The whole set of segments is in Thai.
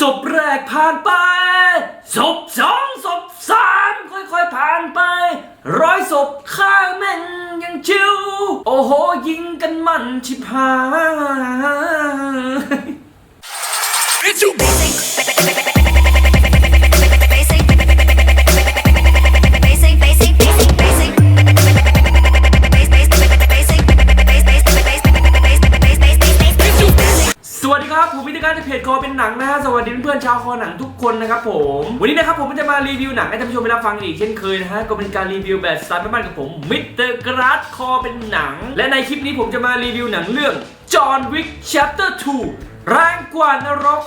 ศพแรกผ่านไปศพสองศพสามค่อยๆผ่านไป ร้อยศพข้างแม่งยังชิว โอ้โห ยิงกันมันชิบหาย It's you. วันนี้นะครับผมจะมารีวิวหนังให้ท่านผู้ชมได้รับฟังอีกเช่นเคยนะฮะก็เป็นการรีวิวแบบสไตล์บ้านๆกับผมมิสเตอร์กราสคอเป็นหนัง และในคลิปนี้ผมจะมารีวิวหนังเรื่อง John Wick Chapter 2แรงกว่านรก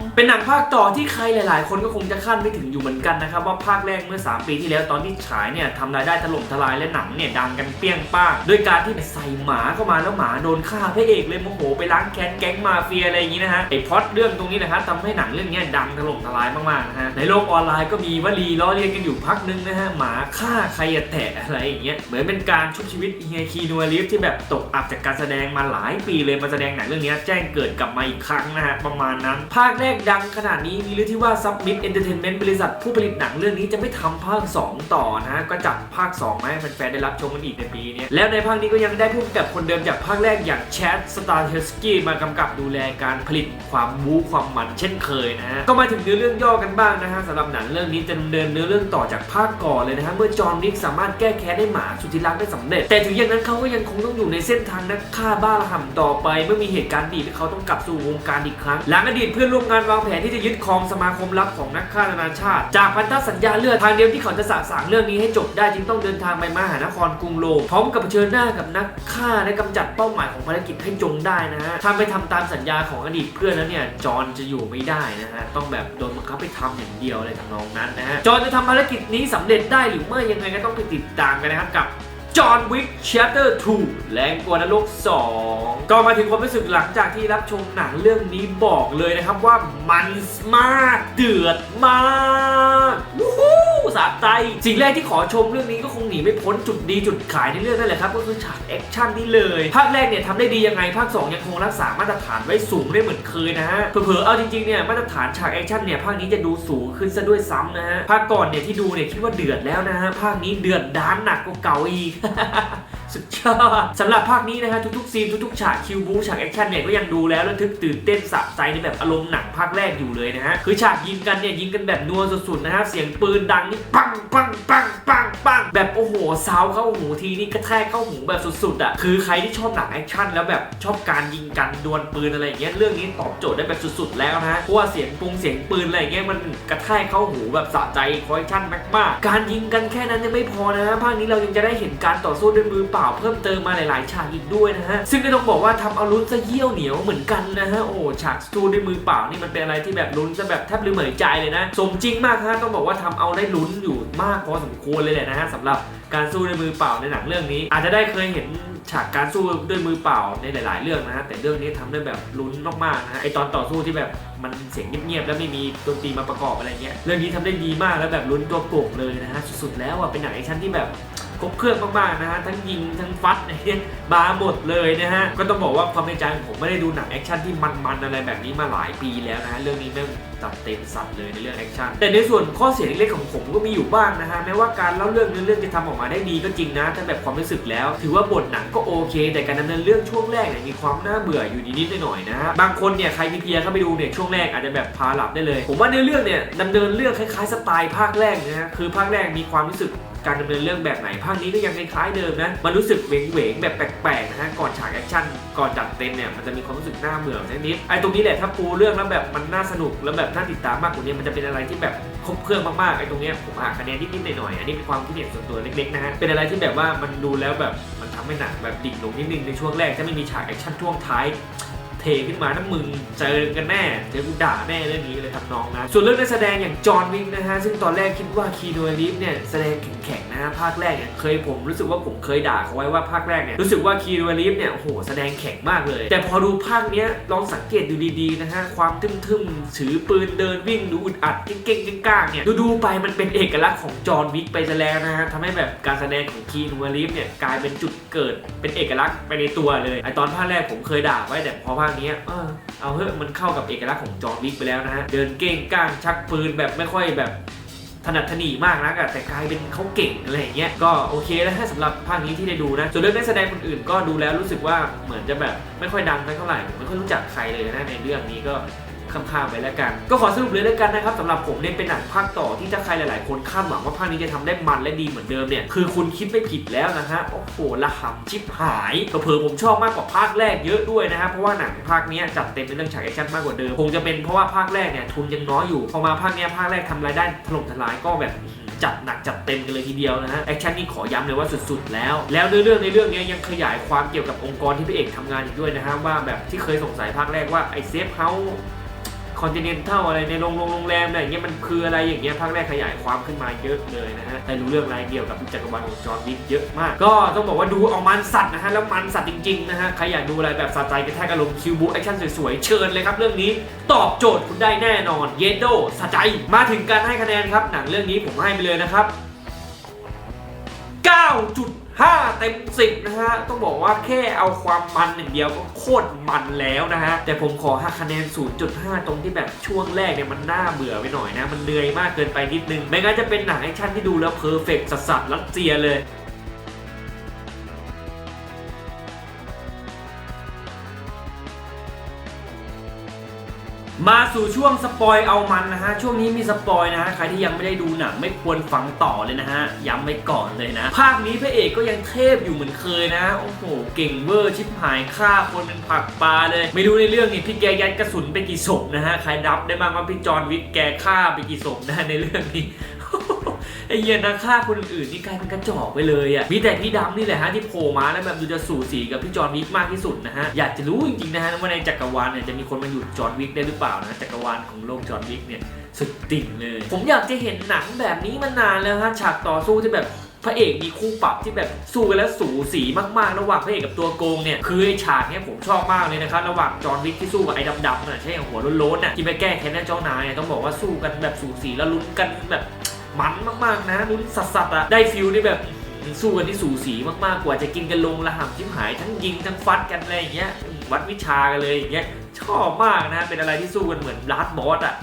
2 เป็นหนังภาคต่อที่ใครหลาย ๆ คนก็คงจะคาดไม่ถึงอยู่เหมือนกันนะครับว่าภาคแรกเมื่อ 3 ปีที่แล้วตอนที่ฉายเนี่ยทำรายได้ถล่มทลายและหนังเนี่ยดังกันเปี้ยงป้างด้วยการที่ใส่หมาเข้ามาแล้วหมาโดนฆ่าพระเอกเลยโมโหไปล้างแค้นแก๊งมาเฟียอะไรอย่างนี้นะฮะไอพอดเรื่องตรงนี้นะครับทำให้หนังเรื่องเนี้ยดังถล่มทลายมาก ๆ นะฮะในโลกออนไลน์ก็มีวลีล้อเลียนกันอยู่พักนึงนะฮะหมาฆ่าใครอะแตะอะไรอย่างเงี้ยเหมือนเป็นการชุบชีวิตเฮียคีนัวลิฟที่แบบตกอับจากการแสดงมาหลายปีเลยมาแสดงหนังเรื่องเนี้ยแจ้งเกิดกลับมาอีกครั้งนะฮะประมาณนั้นภาคแรกดังขนาดนี้มีหรือที่ว่า Submit Entertainment บริษัทผู้ผลิตหนังเรื่องนี้จะไม่ทำภาค 2 ต่อนะฮะก็จัดภาค 2 มาให้แฟนๆได้รับชมกันอีกในปีนี้ แล้วในภาคนี้ก็ยังได้ผู้กำกับคนเดิมจากภาคแรกอย่างแชดสตาร์เทสกี้มากำกับดูแลการผลิตความบู๊ความมันเช่นเคยนะฮะ ก็มาถึงเนื้อเรื่องย่อกันบ้างนะฮะสำหรับหนังเรื่องนี้จะดำเนินเนื้อเรื่องต่อจากภาคก่อนเลยนะฮะเมื่อจอห์นวิกสามารถแก้แค้นให้หมาสุดที่รักได้สำเร็จ แต่ถึงอย่างนั้นเขาก็ยังคงต้องอยู่ในเส้นทางนักฆ่าบ้าระห่ำต่อไป เมื่อมีเหตุการณ์ดีเขาต้องกลับสู่วงการอีกครั้งหลังอดีตเพื่อนร่วมงานวางแผนที่จะยึดครองสมาคมลับของนักฆ่านานาชาติ จากพันธสัญญาเลือดทางเดียวที่เขาจะสะสางเรื่องนี้ให้จบได้จึงต้องเดินทางไปมหานครกรุงโรมพร้อมกับเผชิญหน้ากับนักฆ่าและกำจัดเป้าหมายของภารกิจให้จงได้นะฮะถ้าไม่ทำตามสัญญาของอดีตเพื่อนแล้วเนี่ยจอห์นจะอยู่ไม่ได้นะฮะต้องแบบโดนบังคับไปทำอย่างเดียวอะไรทำนองนั้นนะฮะจอห์นจะทำภารกิจนี้สำเร็จได้หรือไม่ยังไงก็ต้องไปติดตามกันนะครับกับ จอห์นวิกชัตเตอร์2แรงกว่านรก 2 ก็มาถึงความรู้สึกหลังจากที่รับชมหนังเรื่องนี้บอกเลยนะครับว่ามันมากเดือดมาก สะใจสิ่งแรกที่ขอชมเรื่องนี้ก็คงหนีไม่พ้นจุดดีจุดขายในเรื่องนั่นแหละครับก็คือฉากแอคชั่นนี่เลย ภาคแรกเนี่ยทำได้ดียังไงภาค 2 ยังคงรักษามาตรฐานไว้สูงได้เหมือนเคยนะฮะเผลอๆเอาจริงๆเนี่ยมาตรฐานฉากแอคชั่นเนี่ยภาคนี้จะดูสูงขึ้นซะด้วยซ้ำนะฮะภาคก่อนเนี่ยที่ดูเนี่ยคิดว่าเดือดแล้วนะฮะภาคนี้เดือดด้านหนักกว่าเก่าอีกสุดยอดสำหรับภาคนี้นะฮะทุกๆซีนทุกๆฉากคิวบูฉากแอคชั่นเนี่ยก็ยังดูแล้วระทึกตื่นเต้นสะใจในแบบอารมณ์หนังภาคแรกอยู่เลยนะฮะคือฉากยิงกันเนี่ยยิงกันแบบนัวสุดๆนะฮะเสียงปืนดังนี่ bang, bang, bang. แบบโอ้โหซาวเข้าหูทีนี่กระแทกเข้าหูแบบสุดๆอะคือใครที่ชอบหนังแอคชั่นแล้วแบบชอบการยิงกันดวลปืนอะไรอย่างเงี้ยเรื่องนี้ตอบโจทย์ได้แบบสุดๆแล้วนะเพราะว่าเสียงปุงเสียงปืนอะไรอย่างเงี้ยมันกระแทกเข้าหูแบบสะใจคอยชั่นมากๆการยิงกันแค่นั้นยังไม่พอนะฮะภาคนี้เรายังจะได้เห็นการต่อสู้ด้วยมือเปล่าเพิ่มเติมมาหลายๆฉากอีกด้วยนะฮะซึ่งก็ต้องบอกว่าทำเอาลุ้นซะเยี่ยวเหนียวเหมือนกันนะฮะโอ้ฉากสู้ด้วยมือเปล่านี่มันเป็นอะไรที่แบบลุ้นซะแบบแทบลืมเหมือนใจเลยนะ สมจริงมากฮะต้องบอกว่าทำเอาได้ลุ้นอยู่ มากพอสมควรเลยแหละนะฮะสำหรับการสู้ด้วยมือเปล่าในหนังเรื่องนี้ อาจจะได้เคยเห็นฉากการสู้ด้วยมือเปล่าในหลาย ๆ เรื่องนะฮะแต่เรื่องนี้ทำได้แบบลุ้นมากๆนะฮะไอตอนต่อสู้ที่แบบมันเสียงเงียบๆแล้วไม่มีดนตรีมาประกอบอะไรเงี้ยเรื่องนี้ทำได้ดีมากแล้วแบบลุ้นตัวโก่งเลยนะฮะสุดๆแล้วอะเป็นหนังแอคชั่นที่แบบ ครบเครื่องมากๆนะฮะทั้งยิงทั้งฟัดเนี่ยมาหมดเลยนะฮะก็ต้องบอกว่าความในใจของผมไม่ได้ดูหนังแอคชั่นที่มันๆอะไรแบบนี้มาหลายปีแล้วนะฮะเรื่องนี้แม่งจัดเต็มสัตว์เลยในเรื่องแอคชั่นแต่ในส่วนข้อเสียเล็กๆของผมก็มีอยู่บ้างนะฮะแม้ว่าการเล่าเรื่องเนื้อเรื่องจะทำออกมาได้ดีก็จริงนะแต่แบบความรู้สึกแล้ว ถือว่าบทหนังก็โอเค แต่การดำเนินเรื่องช่วงแรกเนี่ยมีความน่าเบื่ออยู่นิดๆหน่อยๆนะฮะบางคนเนี่ยใครมีเพียเข้าไปดูเนี่ยช่วงแรกอาจจะแบบพาหลับได้เลย ผมว่าในเรื่องเนี่ยดำเนินเรื่องคล้ายๆสไตล์ภาคแรกนะฮะคือภาคแรกมีความรู้สึก การดำเนินเรื่องแบบไหนภาคนี้ก็ยังคล้ายๆเดิมนะมันรู้สึกเหวงเหวงแบบแปลกๆนะฮะก่อนฉากแอคชั่นก่อนจัดเต็มเนี่ยมันจะมีความรู้สึกน่าเบื่อนิดๆไอ้ตรงนี้แหละถ้าปูเรื่องแล้วแบบมันน่าสนุกแล้วแบบน่าติดตามมากกว่านี้มันจะเป็นอะไรที่แบบครบเครื่องมากๆไอ้ตรงเนี้ยผมหักคะแนนนิดๆหน่อยๆอันนี้เป็นความคิดเห็นส่วนตัวเล็กๆนะฮะเป็นอะไรที่แบบว่ามันดูแล้วแบบมันทำให้หนังแบบดิ่งลงนิดนึงในช่วงแรกถ้าไม่มีฉากแอคชั่นช่วงท้าย ทขึ้นมาน้ำมึงเจอกันแน่เจอกูด่าแน่เรื่องนี้เลยทำนองนะส่วนเรื่องนักแสดงอย่างจอห์นวิกนะฮะซึ่งตอนแรกคิดว่าคีโนรีฟเนี่ยแสดงแข็งๆนะฮะภาคแรกเนี่ยเคยผมรู้สึกว่าผมเคยด่าเขาไว้ว่าภาคแรกเนี่ยรู้สึกว่าคีโนรีฟเนี่ยโอ้โหแสดงแข็งมากเลย แต่พอดูภาคเนี้ยลองสังเกตดูดีๆนะฮะความทึมๆถือปืนเดินวิ่งดูอุดอัดเก่งๆก้างๆเนี่ยดูๆไปมันเป็นเอกลักษณ์ของจอห์นวิกไปซะแล้วนะฮะทำให้แบบการแสดงของคีโนรีฟเนี่ยกลายเป็นจุดเกิดเป็นเอกลักษณ์ไปในตัวเลยไอตอนภาคแรกผมเคยด่าไว้แต่พอภาคนี้เออเอาเฮ้ยมันเข้ากับเอกลักษณ์ของจอร์นวิกไปแล้วนะฮะ เดินเก้งก้างชักปืนแบบไม่ค่อยแบบถนัดถนีมากนะแต่กลายเป็นเขาเก่งอะไรอย่างเงี้ยก็โอเคแล้วถ้าสำหรับภาคนี้ที่ได้ดูนะ ส่วนเรื่องนักแสดงคนอื่นก็ดูแล้วรู้สึกว่าเหมือนจะแบบไม่ค่อยดังเท่าไหร่ไม่ค่อยรู้จักใครเลยนะในเรื่องนี้ก็ ข้ามๆไปแล้วกัน ก็ขอสรุปเลยแล้วกันนะครับสำหรับผมเนี่ยเป็นหนังภาคต่อที่ถ้าใครหลายๆ คนคาดหวังว่าภาคนี้จะทำได้มันและดีเหมือนเดิมเนี่ยคือคุณคิดไม่ผิดแล้วนะฮะโอ้โหละหำชิบหายเผลอผมชอบมากกว่าภาคแรกเยอะด้วยนะฮะเพราะว่าหนังภาคนี้จัดเต็มในเรื่องฉากแอคชั่นมากกว่าเดิมคงจะเป็นเพราะว่าภาคแรกเนี่ยทุนยังน้อยอยู่พอมาภาคนี้ภาคแรกทำรายได้ถล่มทลายก็แบบจัดหนักจัดเต็มกันเลยทีเดียวนะฮะแอคชั่นนี่ขอย้ำเลยว่าสุดๆ แล้ว แล้วเนื้อเรื่องในเรื่องนี้ยังขยายความเกี่ยวกับองค์กรที่พระเอกทำงานอีกด้วยนะฮะว่าแบบที่เคยสงสัยภาคแรกว่าไอเซฟเฮา คอนติเนนทัลอะไรในโรงโรงแรมเนี่ยอย่างเงี้ยมันคืออะไรอย่างเงี้ยภาคแรกขยายความขึ้นมาเยอะเลยนะฮะได้รู้เรื่องรายเกี่ยวกับจักรวาลของจอห์นวิกเยอะมาก ก็ต้องบอกว่าดูเอามันสัตว์นะฮะแล้วมันสัตว์จริงๆนะฮะใครอยากดูอะไรแบบสะใจกระแทกอารมณ์คิวบูแอคชั่นสวยๆเชิญเลยครับเรื่องนี้ตอบโจทย์คุณได้แน่นอนเยโดสะใจมาถึงการให้คะแนนครับหนังเรื่องนี้ผมให้ไปเลยนะครับ 5 เต็ม 10 นะฮะ ต้องบอกว่าแค่เอาความมันหนึ่างเดียวก็โคตรมันแล้วนะฮะ แต่ผมขอหักคะแนน 0.5 ตรงที่แบบช่วงแรกเนี่ยมันน่าเบื่อไปหน่อยนะ มันเหนื่อยมากเกินไปนิดนึง ไม่งั้นจะเป็นหนังแอคชั่นที่ดูแล้วเพอร์เฟกต์สัสๆรัสเซียเลย มาสู่ช่วงสปอยเอามันนะฮะ ช่วงนี้มีสปอยนะฮะ ใครที่ยังไม่ได้ดูหนังไม่ควรฟังต่อเลยนะฮะ ย้ำไว้ก่อนเลยนะ ภาคนี้พระเอกก็ยังเทพอยู่เหมือนเคยนะ โอ้โห เก่งเวอร์ชิบหายฆ่าคนเป็นผักปลาเลย ไม่รู้ในเรื่องนี้พี่แกยัดกระสุนไปกี่ศพนะฮะ ใครรับได้บ้างว่าพี่จอร์นวิทแกฆ่าไปกี่ศพนะในเรื่องนี้ ไอ้เหี้ยนักฆ่าคนอื่นนี่กลายเป็นกระจอกไปเลยอะมีแต่พี่ดำนี่แหละฮะที่โผล่มาแล้วแบบดูจะสู่สีกับพี่จอห์นวิกมากที่สุดนะฮะอยากจะรู้จริงๆนะฮะว่าในจักรวาลเนี่ยจะมีคนมาอยู่จอห์นวิกได้หรือเปล่านะจักรวาลของโลกจอห์นวิกเนี่ยสุดติ่งเลย ผมอยากจะเห็นหนังแบบนี้มานานแล้วฮะฉากต่อสู้ที่แบบพระเอกมีคู่ปรับที่แบบสู้กันแล้วสูสีมากๆ ระหว่างพระเอกกับตัวโกงเนี่ยคือไอฉากเนี้ยผมชอบมากเลยนะครับระหว่างจอห์นวิกที่สู้กับไอ้ดำๆน่ะใช่หัวโล้นๆน่ะที่ไปแก้แค้นให้เจ้านายต้องบอกว่าสู้กันแบบสูสีแล้วลุ้นกันแบบ มันมากๆนะลุ้นสัสๆอะได้ฟิลที่แบบสู้กันที่สูสีมากๆกว่าจะกินกันลงระห่ำชิมหายทั้งยิงทั้งฟัดกันอะไรอย่างเงี้ยวัดวิชากันเลยอย่างเงี้ยชอบมากนะเป็นอะไรที่สู้กันเหมือนลาสบอสอะ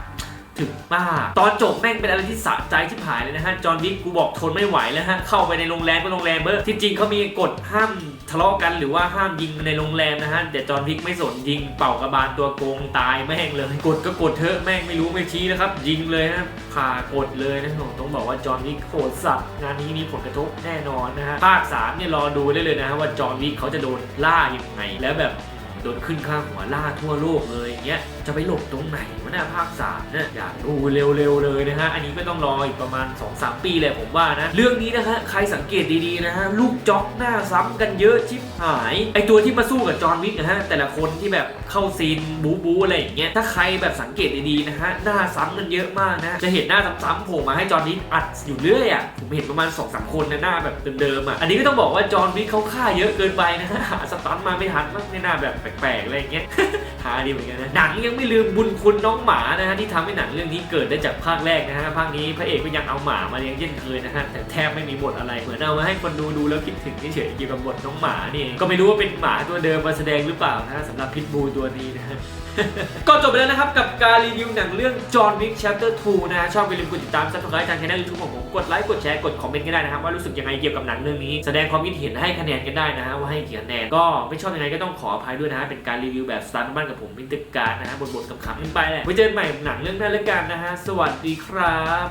ถึงมาตอนจบแม่งเป็นอะไรที่สะใจชิบหายเลยนะฮะ จอห์นวิกกูบอกทนไม่ไหวแล้วฮะ เข้าไปในโรงแรมก็โรงแรมเบอร์ที่จริงเขามีกฎห้ามทะเลาะกันหรือว่าห้ามยิงในโรงแรมนะฮะแต่จอห์นวิกไม่สนยิงเป่ากระบาลตัวโกงตายแม่งเลย กดก็กดเถอะแม่งไม่รู้ไม่ชี้นะครับ ยิงเลยนะผ่ากดเลยนะผมต้องบอกว่าจอห์นวิกโหดสัตว์งานนี้มีผลกระทบแน่นอนนะฮะภาค3เนี่ยรอดูได้เลยนะฮะว่าจอห์นวิกเขาจะโดนล่ายังไงแล้วแบบ โดนขึ้นข้างหัวล่าทั่วโลกเลยอย่างเงี้ยจะไปหลบตรงไหนวะเนี่ยภาคสามเนี่ยอยากดูเร็วๆเลยนะฮะอันนี้ก็ต้องรออีกประมาณ 2-3 ปีเลยผมว่านะ เรื่องนี้นะฮะใครสังเกตดีๆนะฮะลูกจ็อกหน้าซ้ำกันเยอะชิบหาย ไอตัวที่มาสู้กับจอห์นวิกนะฮะแต่ละคนที่แบบเข้าซีนบู๊บูอะไรอย่างเงี้ยถ้าใครแบบสังเกตดีๆนะฮะหน้าซ้ำกันเยอะมากนะจะเห็นหน้าซ้ำๆโผล่มาให้จอห์นวิกอัดอยู่เรื่อยอะผมเห็นประมาณ2อสคนนะหน้าแบบเดิมๆอะอันนี้ก็ต้องบอกว่าจอห์นวิกเขาฆ่าเยอะเกินไปนะฮะหาสตันมาไม่ทันมากในหน้าแบบแปลกๆอะไรเงี้ย หาดีเหมือนกันนะหนังยังไม่ลืมบุญคุณน้องหมานะฮะที่ทำให้หนังเรื่องนี้เกิดได้จากภาคแรกนะฮะภาคนี้พระเอกก็ยังเอาหมามาเลี้ยงเช่นเคยนะฮะแต่แทบไม่มีบทอะไรเหมือนเอามาให้คนดูดูแล้วคิดถึงเฉยๆเกี่ยวกับบทน้องหมานี่ก็ไม่รู้ว่าเป็นหมาตัวเดิมมาแสดงหรือเปล่านะฮะสำหรับพิทบูตัวนี้นะฮะก็จบไปแล้วนะครับ กับการรีวิวหนังเรื่อง John Wick Chapter 2 นะฮะชอบอย่าลืมกดติดตามซับสไครต์ทางช่องยูทูบของผมกดไลค์กดแชร์กดคอมเมนต์กันได้นะครับ ว่ารู้สึกยังไงเกี่ยวกับหนังเรื่องนี้ แสดงความคิดเห็นให้คะแนนกันได้นะฮะว่าให้กี่คะแนนก็ไม่ชอบยังไงก็ต้องขออภัยด้วยนะฮะเป็นการรีวิวแบบสไตล์บ้านๆกับผมมินตึกการนะฮะบทๆกับขำๆกันไปแหละไว้เจอกันใหม่หนังเรื่องหน้าแล้วกันนะฮะสวัสดีครับ